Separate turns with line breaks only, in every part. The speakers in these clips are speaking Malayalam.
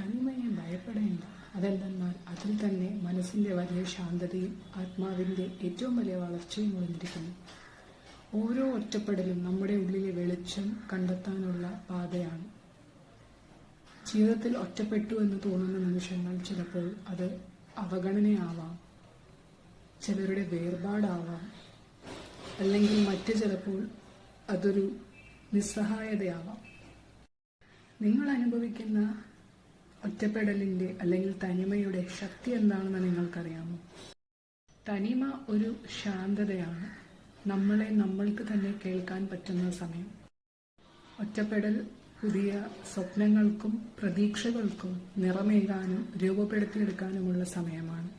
തനിമയെ ഭയപ്പെടേണ്ട. അതെന്തെന്നാൽ അതിൽ തന്നെ മനസ്സിന്റെ വലിയ ശാന്തതയും ആത്മാവിന്റെ ഏറ്റവും വലിയ വളർച്ചയും ഒളിഞ്ഞിരിക്കുന്നു ഓരോ ഒറ്റപ്പെടലും നമ്മുടെ ഉള്ളിലെ വെളിച്ചം കണ്ടെത്താനുള്ള പാതയാണ്. ജീവിതത്തിൽ ഒറ്റപ്പെട്ടു എന്ന് തോന്നുന്ന നിമിഷങ്ങൾ ചിലപ്പോൾ അത് അവഗണനയാവാം. ചിലരുടെ വേർപാടാവാം. അല്ലെങ്കിൽ മറ്റു ചിലപ്പോൾ അതൊരു നിസ്സഹായതയാവാം. നിങ്ങൾ അനുഭവിക്കുന്ന ഒറ്റപ്പെടലിന്റെ അല്ലെങ്കിൽ തനിമയുടെ ശക്തി എന്താണെന്ന് നിങ്ങൾക്കറിയാമോ? തനിമ ഒരു ശാന്തതയാണ്. നമ്മളെ നമ്മൾക്ക് തന്നെ കേൾക്കാൻ പറ്റുന്ന സമയം. ഒറ്റപ്പെടൽ പുതിയ സ്വപ്നങ്ങൾക്കും പ്രതീക്ഷകൾക്കും നിറമേകാനും രൂപപ്പെടുത്തിയെടുക്കാനുമുള്ള സമയമാണ്.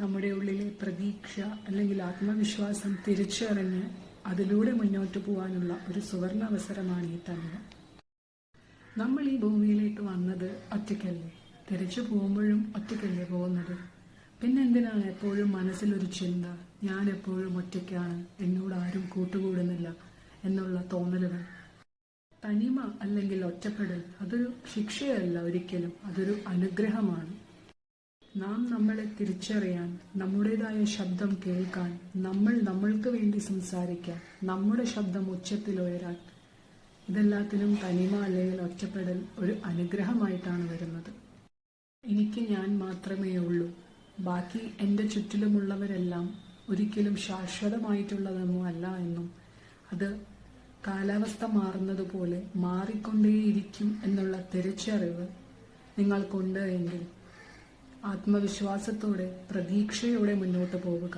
നമ്മുടെ ഉള്ളിലെ പ്രതീക്ഷ അല്ലെങ്കിൽ ആത്മവിശ്വാസം തിരിച്ചറിഞ്ഞ് അതിലൂടെ മുന്നോട്ട് പോകാനുള്ള ഒരു സുവർണ അവസരമാണ് ഈ തനിമ. നമ്മൾ ഈ ഭൂമിയിലേക്ക് വന്നത് ഒറ്റയ്ക്കല്ലേ? തിരിച്ചു പോകുമ്പോഴും ഒറ്റയ്ക്കല്ലേ പോകുന്നത്? പിന്നെ പിന്നെന്തിനാണ് എപ്പോഴും മനസ്സിലൊരു ചിന്ത ഞാൻ എപ്പോഴും ഒറ്റയ്ക്കാണ് എന്നോട് ആരും കൂട്ടുകൂടുന്നില്ല എന്നുള്ള തോന്നലുകൾ? തനിമ അല്ലെങ്കിൽ ഒറ്റപ്പെടൽ അതൊരു ശിക്ഷയല്ല ഒരിക്കലും അതൊരു അനുഗ്രഹമാണ്. നാം നമ്മളെ തിരിച്ചറിയാൻ നമ്മുടേതായ ശബ്ദം കേൾക്കാൻ നമ്മൾ നമ്മൾക്ക് വേണ്ടി സംസാരിക്കാൻ നമ്മുടെ ശബ്ദം ഉച്ചത്തിൽ ഉയരാൻ ഇതെല്ലാത്തിനും തനിമ അല്ലെങ്കിൽ ഒറ്റപ്പെടൽ ഒരു അനുഗ്രഹമായിട്ടാണ് വരുന്നത്. എനിക്ക് ഞാൻ മാത്രമേ ഉള്ളൂ. ബാക്കി എന്റെ ചുറ്റിലുമുള്ളവരെല്ലാം ഒരിക്കലും ശാശ്വതമായിട്ടുള്ളതൊന്നും അല്ല എന്നും അത് കാലാവസ്ഥ മാറുന്നതുപോലെ മാറിക്കൊണ്ടേയിരിക്കും എന്നുള്ള തിരിച്ചറിവ് നിങ്ങൾക്കുണ്ട് എങ്കിൽ ആത്മവിശ്വാസത്തോടെ പ്രതീക്ഷയോടെ മുന്നോട്ട് പോവുക.